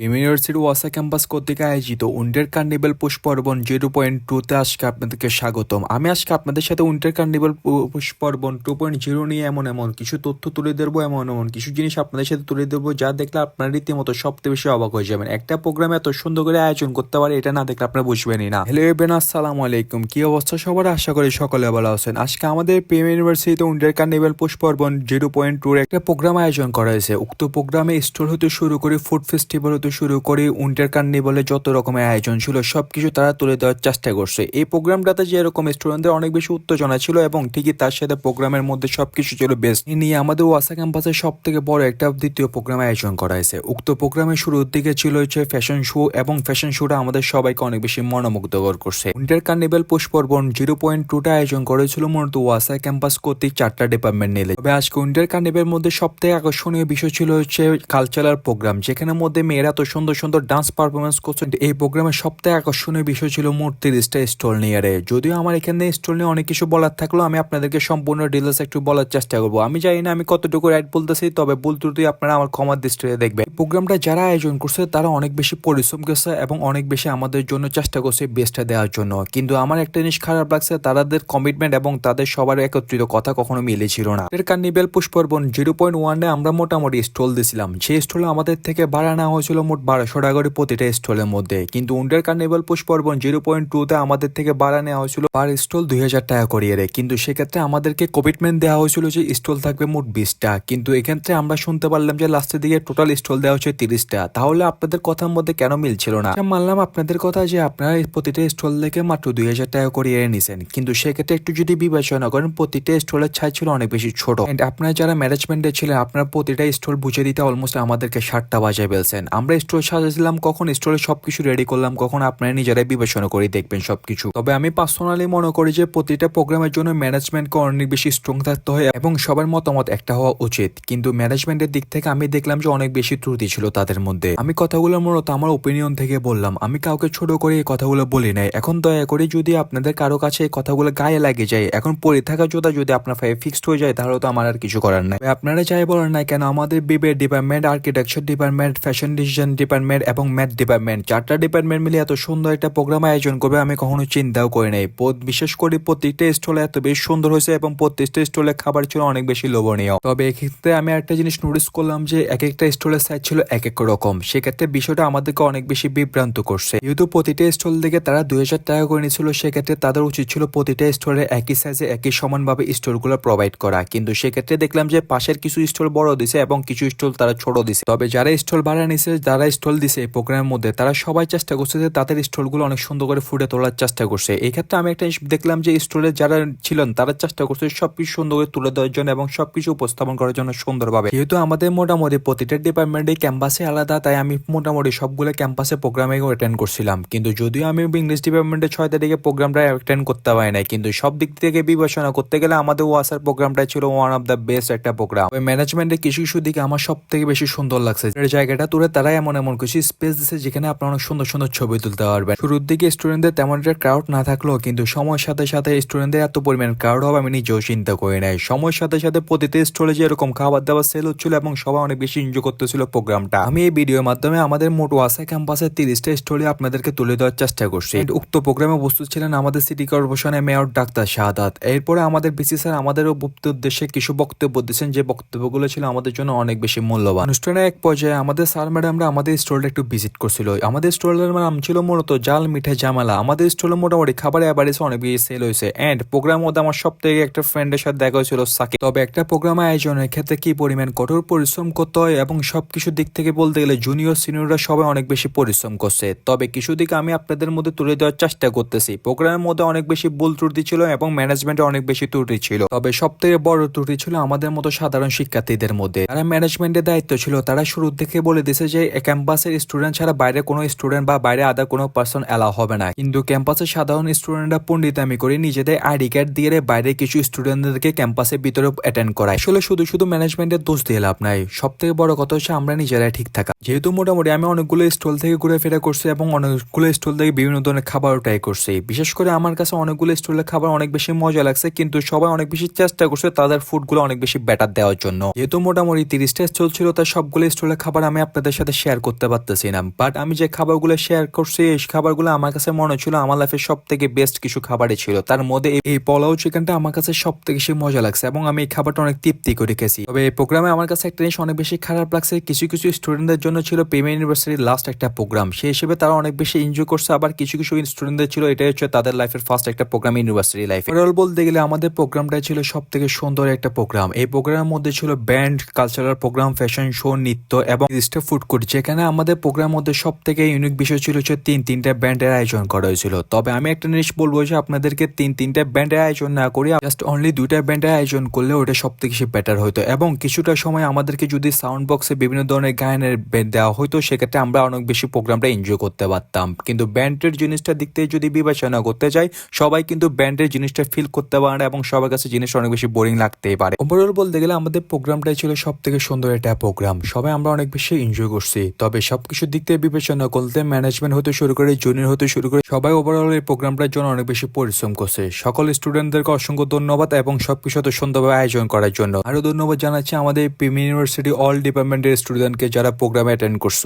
University ওয়াসা campus কর্তৃক আয়োজিত winter carnival Pushparban zero point টুতে আজকে আপনাদেরকে স্বাগতম। আমি আজকে আপনাদের সাথে winter carnival Pushparban two point zero নিয়ে এমন এমন কিছু তথ্য তুলে ধরবো, এমন এমন কিছু জিনিস আপনাদের সাথে তুলে ধরবো, যা দেখলে আপনার রীতিমতো সবচেয়ে বেশি অবাক হয়ে যাবেন। একটা প্রোগ্রাম এত সুন্দর করে আয়োজন করতে পারে, এটা না দেখলে আপনারা বুঝবেনই না। হ্যালো এবেন আসসালামু আলাইকুম। কি অবস্থা সবার? আশা করি সকলে ভালো আছেন। আজকে আমাদের প্রেম ইউনিভার্সিটিতে winter carnival Pushparban zero point টুর একটা প্রোগ্রাম আয়োজন করা হয়েছে। উক্ত প্রোগ্রামে স্টোর হতে শুরু করে ফুড ফেস্টিভ্যাল হতে শুরু করে উইন্টার কার্নিভালে যত রকমের আয়োজন ছিল সব কিছু তারা তুলে দেওয়ার চেষ্টা করছে। এই প্রোগ্রামটাতে যেরকম স্টুডেন্টদের অনেক বেশি উত্তেজনা ছিল এবং ঠিকই তার সাথে প্রোগ্রামের মধ্যে সবকিছু ছিল বেস্ট নিয়ে আমাদের ওয়াসা ক্যাম্পাসের সব থেকে বড় একটা দ্বিতীয় প্রোগ্রাম আয়োজন করা হয়েছে। উক্ত প্রোগ্রামের শুরুর দিকে ছিল হচ্ছে ফ্যাশন শো এবং ফ্যাশন শোটা আমাদের সবাইকে অনেক বেশি মনোমুগ্ধকর করছে। Winter carnival Pushparban zero point টুটা আয়োজন করেছিল মূলত ওয়াসা ক্যাম্পাস কর্তৃক চারটা ডিপার্টমেন্ট নিলে তবে আজকে উইন্টার কার্নিভেল মধ্যে সব থেকে আকর্ষণীয় বিষয় ছিল হচ্ছে কালচারাল প্রোগ্রাম যেখানে মধ্যে মেয়েরা তো সুন্দর সুন্দর ডান্স পারফরমেন্স করছে। এই প্রোগ্রামের সবথেকে আকর্ষণীয় বিষয় ছিল মোট তিরিশটা স্টল নিয়ে যদিও আমার এখানে স্টল নিয়ে অনেক কিছু বলার থাকলেও আমি আপনাদেরকে সম্পূর্ণ ডিটেলস একটু বলার চেষ্টা করব। আমি জানি না আমি কতটুকু রাইট বলতেছি, তবে ভুল ত্রুটি আপনারা আমার ক্ষমার দৃষ্টিতে দেখবেন। প্রোগ্রামটা যারা আয়োজন করছে, তারা অনেক বেশি পরিশ্রম করছে এবং অনেক বেশি আমাদের জন্য চেষ্টা করছে বেস্টটা দেওয়ার জন্য। কিন্তু আমার একটা জিনিস খারাপ লাগছে তাদের কমিটমেন্ট এবং তাদের সবার একত্রিত কথা কখনো মিলেছিল না। এর কার্নিভেল পুষ্পর্বণ জিরো পয়েন্ট ওয়ানে আমরা মোটামুটি স্টল দিছিলাম। সেই স্টলে আমাদের থেকে ভাড়া নেওয়া হয়েছিল মোট বারোশো টাকা করে প্রতিটা স্টলের মধ্যে। কিন্তু winter carnival Pushparban zero point টুতে আমাদের থেকে বাড়া নেওয়া হয়েছিল পার স্টল দুই হাজার টাকা করিয়ে কিন্তু সেক্ষেত্রে আমাদেরকে কমিটমেন্ট দেওয়া হয়েছিল যে স্টল থাকবে মোট বিশটা। কিন্তু এক্ষেত্রে আমরা শুনতে পারলাম যে লাস্টের দিকে টোটাল স্টল দেওয়া হচ্ছে তিরিশটা। তাহলে আপনাদের কথার মধ্যে কেন মিলছিল না? মানলাম আপনাদের কথা যে আপনারা প্রতিটা স্টল থেকে মাত্র দুই হাজার টাকা করিয়ে নিছেন। কিন্তু সেক্ষেত্রে একটু যদি বিবেচনা করেন, প্রতিটা স্টলের ছাই ছিল অনেক বেশি ছোট। And আপনারা যারা ম্যানেজমেন্টে ছিলেন, আপনারা প্রতিটা স্টল বুঝে দিতে অলমোস্ট আমাদেরকে ষাটটা বাজায় ফেলছেন। আমরা স্টল সাজাছিলাম কখন স্টলে সবকিছু রেডি করলাম, কখন আপনারা নিজেরাই বিবেচনা করে দেখবেন সবকিছু। তবে আমি পার্সোনালি মনে করি যে প্রতিটা প্রোগ্রামের জন্য ম্যানেজমেন্টকে অনেক বেশি স্ট্রং থাকতে হয় এবং সবার মতামত একটা হওয়া উচিত। কিন্তু ম্যানেজমেন্টের দিক থেকে আমি দেখলাম যে অনেক বেশি ত্রুটি ছিল তাদের মধ্যে। আমি কথাগুলো মূলত আমার ওপিনিয়ন থেকে বললাম। আমি কাউকে ছোট করে এই কথাগুলো বলি নাই। এখন দয়া করে যদি আপনাদের কারও কাছে এই কথাগুলো গায়ে লাগে যায়, এখন পরে থাকা জোতা যদি আপনার ফাইভ ফিক্সড হয়ে যায়, তাহলে তো আমার আর কিছু করার নাই। আপনারা চাই বলেন না কেন, আমাদের বিবে department architecture department fashion design department এবং ম্যাথ ডিপার্টমেন্ট চারটা ডিপার্টমেন্ট মিলে এত সুন্দর একটা প্রোগ্রাম আয়োজন করবে, আমি কখনো চিন্তাও করি নাই। বিশেষ করে প্রত্যেকটা স্টলে এত বেশ সুন্দর হয়েছে এবং প্রত্যেকটা স্টলে খাবার ছিল অনেক বেশি লোভনীয়। তবে এক্ষেত্রে আমি একটা জিনিস নোটিস করলাম যে এক একটা স্টলের সাইজ ছিল এক এক রকম। সেক্ষেত্রে বিষয়টা আমাদেরকে অনেক বেশি বিভ্রান্ত করছে। যেহেতু প্রতিটা স্টল থেকে তারা দুই হাজার টাকা করে নিয়েছিল, সেক্ষেত্রে তাদের উচিত ছিল প্রতিটা স্টলে একই সাইজে একই সমানভাবে স্টলগুলো প্রোভাইড করা। কিন্তু সেক্ষেত্রে দেখলাম যে, পাশের কিছু স্টল বড় দিছে এবং কিছু স্টল তারা ছোট দিছে। তবে যারা স্টল ভাড়া নিছে যারা স্টল দিছে এই প্রোগ্রামের মধ্যে, তারা সবাই চেষ্টা করছে যে তাদের স্টলগুলো অনেক সুন্দর করে ফুটে তোলার চেষ্টা করছে। এই ক্ষেত্রে আমি একটা দেখলাম যে স্টলে যারা ছিলেন, তারা চেষ্টা করছে সবকিছু সুন্দর করে তুলে দেওয়ার জন্য এবং সবকিছু উপস্থাপন করার জন্য সুন্দরভাবে। যেহেতু আমাদের মোটামুটি প্রতিটা ডিপার্টমেন্টে ক্যাম্পাসে আলাদা, তাই আমি মোটামুটি সবগুলো ক্যাম্পাসে প্রোগ্রামে অ্যাটেন্ড করছিলাম। কিন্তু যদিও আমি ইংলিশ ডিপার্টমেন্টে ছয় তারিখে প্রোগ্রামটা অ্যাটেন্ড করতে পারি নাই, কিন্তু সব দিক থেকে বিবেচনা করতে গেলে আমাদের ওয়াসার প্রোগ্রামটা ছিল ওয়ান অফ দ্য বেস্ট একটা প্রোগ্রাম ম্যানেজমেন্টের কিছু কিছু দিকে আমার সব থেকে বেশি সুন্দর লাগছে। জায়গাটা তুলে তারা এমন এমন কিছু স্পেস দিছে যেখানে আপনারা অনেক সুন্দর সুন্দর ছবি তুলতে পারবেন। শুরুর দিকে স্টুডেন্টদের তেমন একটা ক্রাউড না থাকলেও কিন্তু সময়ের সাথে সাথে স্টুডেন্টদের এত পরিমাণ ক্রাউড হবে আমি নিজেও চিন্তা করি নাই। সময়ের সাথে সাথে প্রতিটা স্টলে যে এরকম খাবার দাবার সেল হচ্ছিল এবং সবাই অনেক বেশি এনজয় করতেছিল প্রোগ্রামটা আমি এই ভিডিওর মাধ্যমে আমাদের মোট ওয়াসা ক্যাম্পাসের তিরিশটা স্টলে আপনাদেরকে তুলে দেওয়ার চেষ্টা করছি। উক্ত প্রোগ্রামে উপস্থিত ছিলেন আমাদের সিটি কর্পোরেশনের মেয়র ডাক্তার শাহাদাত। এরপরে আমাদের বিসি স্যার আমাদের উদ্দেশ্যে কিছু বক্তব্য দিয়েছেন যে বক্তব্যগুলো ছিল আমাদের জন্য অনেক বেশি মূল্যবান। অনুষ্ঠানের এক পর্যায়ে আমাদের স্যার ম্যাডামরা আমাদের স্টলটা একটু ভিজিট করছিল। আমাদের স্টলের নাম ছিল মূলত জাল মিঠে জামালা। আমাদের স্টলে মোটামুটি খাবার অ্যাভারেজ অনেক বেশি সেল হয়েছে। অ্যান্ড প্রোগ্রাম মধ্যে আমার সব থেকে একটা ফ্রেন্ডের সাথে দেখা হয়েছিল সাকিব। তবে একটা প্রোগ্রাম আয়োজনের ক্ষেত্রে কি পরিমাণ কঠোর পরিশ্রম করতে হয় এবং সবকিছু দিক থেকে বলতে গেলে জুনিয়র সিনিয়ররা সবাই অনেক বেশি পরিশ্রম করছে। তবে কিছু দিকে আমি আপনাদের মধ্যে তুলে দেওয়ার চেষ্টা করতেছি। প্রোগ্রামের মধ্যে অনেক বেশি ভুল ত্রুটি ছিল এবং ম্যানেজমেন্টে অনেক বেশি ত্রুটি ছিল। তবে সব থেকে বড় ত্রুটি ছিল আমাদের মতো সাধারণ শিক্ষার্থীদের মধ্যে। যারা ম্যানেজমেন্টের দায়িত্ব ছিল, তারা শুরু থেকে বলে দিছে যে ক্যাম্পাসের স্টুডেন্ট ছাড়া বাইরে কোনো স্টুডেন্ট বা বাইরে আদার কোনো পার্সন এলাও হবে না। কিন্তু ক্যাম্পাসের সাধারণ স্টুডেন্টরা পণ্ডিতামি করে, নিজেদের আইডি কার্ড দিয়ে বাইরে কিছু স্টুডেন্টদেরকে ক্যাম্পাসের ভিতরে অ্যাটেন্ড করায় আসলে শুধু শুধু ম্যানেজমেন্টের দোষ দিয়ে লাভ নাই। সব থেকে বড় কথা হচ্ছে আমরা নিজেরাই ঠিক থাকা। যেহেতু মোটামুটি আমি অনেকগুলো স্টল থেকে ঘুরে ফেরা করছি এবং অনেকগুলো স্টল থেকে বিভিন্ন ধরনের খাবার ট্রাই করছি। বিশেষ করে আমার কাছে অনেকগুলো স্টলের খাবার অনেক বেশি মজা লাগছে, কিন্তু সবাই অনেক বেশি চেষ্টা করছে তাদের ফুডগুলো অনেক বেশি ব্যাটার দেওয়ার জন্য। যেহেতু মোটামুটি তিরিশটা স্টল ছিল তার সবগুলো স্টলের খাবার আমি আপনাদের সাথে শেয়ার করতে পারতেছি না বাট আমি যে খাবারগুলো শেয়ার করছি, এই খাবারগুলো আমার কাছে মনে হচ্ছিল আমার লাইফের সব থেকে বেস্ট কিছু খাবারই ছিল। তার মধ্যে এই- পোলাও চিকেনটা আমার কাছে সব থেকে বেশি মজা লাগছে এবং আমি এই খাবারটা অনেক তৃপ্তি করে খেয়েছি। তবে এই প্রোগ্রামে আমার কাছে একটা জিনিস অনেক বেশি খারাপ লাগছে, কিছু কিছু স্টুডেন্টদের জন্য ছিল প্রিমিয়ার ইউনিভার্সিটির লাস্ট একটা প্রোগ্রাম সেই হিসেবে তারা অনেক বেশি এনজয় করছে, আবার কিছু কিছু স্টুডেন্টদের ছিল, এটাই হচ্ছে তাদের লাইফের ফার্স্ট একটা প্রোগ্রাম ইউনিভার্সিটি লাইফ ওভারঅল বলতে গেলে আমাদের প্রোগ্রামটাই ছিল সব থেকে সুন্দর একটা প্রোগ্রাম এই প্রোগ্রামের মধ্যে ছিল band cultural programme fashion show নৃত্য এবং ফুড কোর্ট যেখানে আমাদের প্রোগ্রামের মধ্যে সব থেকে ইউনিক বিষয় ছিল হচ্ছে তিন তিনটা ব্যান্ডের আয়োজন করা হয়েছিল। তবে আমি একটা জিনিস বলব যে আপনাদেরকে তিন তিনটা ব্যান্ডের আয়োজন না করে জাস্ট অনলি দুইটা ব্যান্ডের আয়োজন করলে ওটা সব থেকে বেটার হতো এবং কিছুটা সময় আমাদেরকে যদি সাউন্ড বক্সে বিভিন্ন ধরনের গায়নের ব্যান্ড দেওয়া হতো সেক্ষেত্রে আমরা অনেক বেশি প্রোগ্রামটা এনজয় করতে পারতাম। কিন্তু ব্যান্ডের জিনিসটা দিক থেকে যদি বিবেচনা করতে যাই, সবাই কিন্তু ব্যান্ডের জিনিসটা ফিল করতে পারে না এবং সবার কাছে জিনিসটা অনেক বেশি বোরিং লাগতেই পারে। ওভারঅল বলতে গেলে আমাদের প্রোগ্রামটাই ছিল সব থেকে সুন্দর একটা প্রোগ্রাম সবাই আমরা অনেক বেশি এনজয় করছি। তবে সবকিছুর দিক থেকে বিবেচনা করতে ম্যানেজমেন্ট হতে শুরু করে জুনিয়র হতে শুরু করে সবাই ওভারঅল এই প্রোগ্রামটার জন্য অনেক বেশি পরিশ্রম করছে। সকল স্টুডেন্টদেরকে অসংখ্য ধন্যবাদ এবং সবকিছু এত সুন্দরভাবে আয়োজন করার জন্য। আরও ধন্যবাদ জানাচ্ছি আমাদের ইউনিভার্সিটি অল ডিপার্টমেন্টের স্টুডেন্টকে যারা প্রোগ্রামে অ্যাটেন্ড করছে।